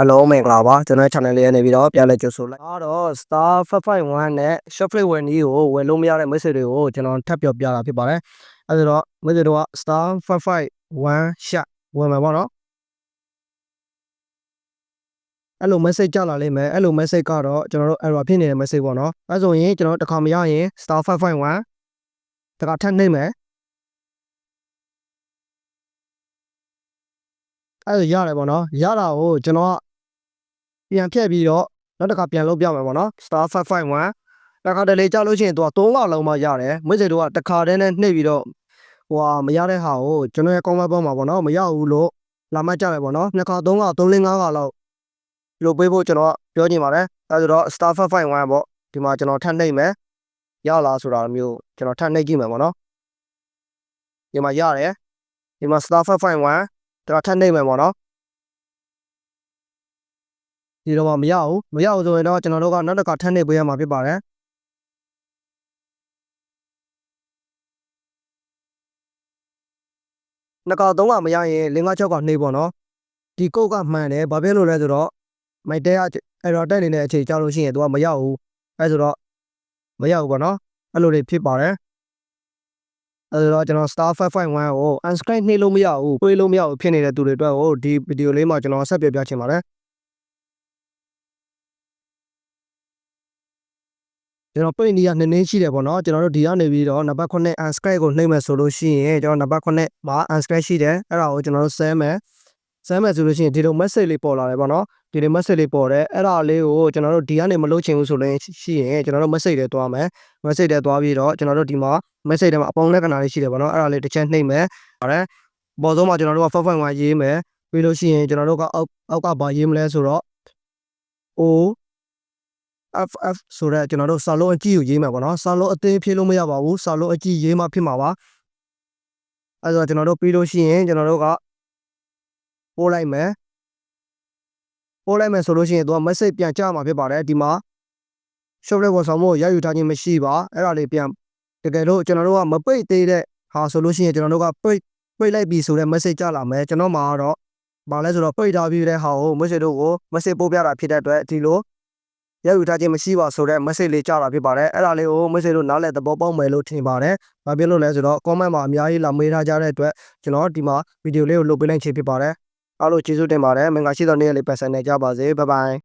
Hello မင်္ဂလာပါကျွန်တော် channel လေးရနေပြီးတော့ပြန်လည်ကြိုဆိုလိုက်အားတော့ star 551နဲ့ shuffle ဝင်ကြီးကိုဝယ်လို့မရတဲ့ message တွေကိုကျွန်တော်ထပ်ပြောပြတာဖြစ်ပါတယ်အဲဒါတော့ message တော့ star 551 shot ဝင်မှာပေါ့နော်အဲ့လို message ကြလာလိမ့်မယ်အဲ့လို message ကတော့ကျွန်တော်တို့ error ဖြစ်နေတဲ့ message ပေါ့နော်အဲဆိုရင်ကျွန်တော်တစ်ခါမရရင် star 551တခါထပ်နှိမ့်မယ်အဲ့ဒါရတယ်ပေါ့နော်ရတာကိုကျွန်တော်က ပြန်ဖြတ်ပြီးတော့နောက်တစ်ခါပြန်လုပ်ပြမယ်ပေါ့နော် star 551တစ်ခါတလေကြာလို့ရှိရင်သူက3လောက်လောက်မှရတယ်မွေးစေတို့ကတစ်ခါတည်းနဲ့နှိပ်ပြီးတော့ဟိုဟာမရတဲ့ဟာကိုကျွန်တော်ရဲ့ကောင်းမပေါ်မှာပေါ့နော်မရဘူးလို့လာမှကြမယ်ပေါ့နော်နှစ်ခါသုံးခါသုံးလင်းငါးခါလောက်ဒီလိုပေးဖို့ကျွန်တော်ပြောချင်ပါတယ်အဲဆိုတော့ star 551ပေါ့ဒီမှာကျွန်တော်ထပ်နှိပ်မယ်ရလားဆိုတာမျိုးကျွန်တော်ထပ်နှိပ်ကြည့်မယ်ပေါ့နော်ဒီမှာရတယ်ဒီမှာ star 551ကျွန်တော်ထပ်နှိပ်မယ်ပေါ့နော် ဒီတော့မှမရဘူးမရဘူးဆိုရင်တော့ကျွန်တော်တို့ကနောက်တစ်ခါထပ်နှိပ်ပေးရမှာဖြစ်ပါတယ်နှစ်ကောင်သုံးကောင်မရရင်၄၅၆ကောင်နှိပ်ပေါ့နော်ဒီကုတ်ကမှန်တယ်ဘာဖြစ်လို့လဲဆိုတော့မိုက်တဲက error တက်နေတဲ့အချိန်ကြောက်လို့ရှိရင်သူကမရဘူးအဲဆိုတော့မရဘူးပေါ့နော်အဲ့လိုတွေဖြစ်ပါတယ်အဲဆိုတော့ကျွန်တော် star 551ကို unscribe နှိပ်လို့မရဘူးတွေးလို့မရဘူးဖြစ်နေတဲ့သူတွေအတွက်ကိုဒီဗီဒီယိုလေးမှာကျွန်တော်ဆက်ပြပြချင်ပါတယ် ကျွန်တော်ပိတ်နီးကနည်းနည်းရှိတယ်ပေါ့နော်ကျွန်တော်တို့ဒီကနေပြီးတော့နံပါတ်9 unscribe ကိုနှိပ်မယ်ဆိုလို့ရှိရင်ကျွန်တော်နံပါတ်9မှာ unscribe ရှိတယ်အဲ့ဒါကိုကျွန်တော်တို့ဆဲမယ်ဆဲမယ်ဆိုလို့ရှိရင်ဒီလို message လေးပေါ်လာတယ်ပေါ့နော်ဒီလို message လေးပေါ်တယ်အဲ့ဒါလေးကိုကျွန်တော်တို့ဒီကနေမလုပ်ချင်ဘူးဆိုလို့ရှိရင်ကျွန်တော်တို့ message တွေတွားမယ် message တွေတွားပြီးတော့ကျွန်တော်တို့ဒီမှာ message တွေမှာအပေါင်းလက္ခဏာလေးရှိတယ်ပေါ့နော်အဲ့ဒါလေးတစ်ချက်နှိပ်မယ်ဟုတ်တယ်ပေါ်ဆုံးမှာကျွန်တော်တို့က551ရေးမယ်ပြီးလို့ရှိရင်ကျွန်တော်တို့ကအောက်အောက်ကဘာရေးမလဲဆိုတော့ O FF ဆိုတော့ကျွန်တော်တို့စာလုံးအကြည့်ကိုရေးမှာပေါ့နော်စာလုံးအသေးဖြည့်လို့မရပါဘူးစာလုံးအကြည့်ရေးမှဖြစ်မှာပါအဲဆိုတော့ကျွန်တော်တို့ပြီးလို့ရှိရင်ကျွန်တော်တို့ကပို့လိုက်မယ်ပို့လိုက်မယ်ဆိုလို့ရှိရင်သူက message ပြန်ကြမှာဖြစ်ပါတယ်ဒီမှာ shop လေးပေါ်ဆောင်ဖို့ရယူထားခြင်းမရှိပါအဲ့ဒါလေးပြန်တကယ်လို့ကျွန်တော်တို့ကမပိတ်သေးတဲ့ဟာဆိုလို့ရှိရင်ကျွန်တော်တို့ကပိတ်ပိတ်လိုက်ပြီဆိုတဲ့ message ကြလာမယ်ကျွန်တော်မှာတော့ဘာလဲဆိုတော့ပိတ်ထားပြီးတဲ့ဟာကို message တို့ကို message ပို့ပြတာဖြစ်တဲ့အတွက်ဒီလို ရယူထားခြင်းမရှိပါဆိုတဲ့ message လေးကြားတာဖြစ်ပါတယ်အဲ့ဒါလေးကို message တို့နားလည်သဘောပေါက်မယ်လို့ထင်ပါတယ်ဘာဖြစ်လို့လဲဆိုတော့ comment မှာအများကြီးလာမေးထားကြတဲ့အတွက်ကျွန်တော်ဒီမှာဗီဒီယိုလေးကိုလုပ်ပေးလိုက်ခြင်းဖြစ်ပါတယ်အားလုံးကျေးဇူးတင်ပါတယ်မင်္ဂလာရှိသောနေ့ရက်လေးပတ်စံနေကြပါစေဘိုင်ဘိုင်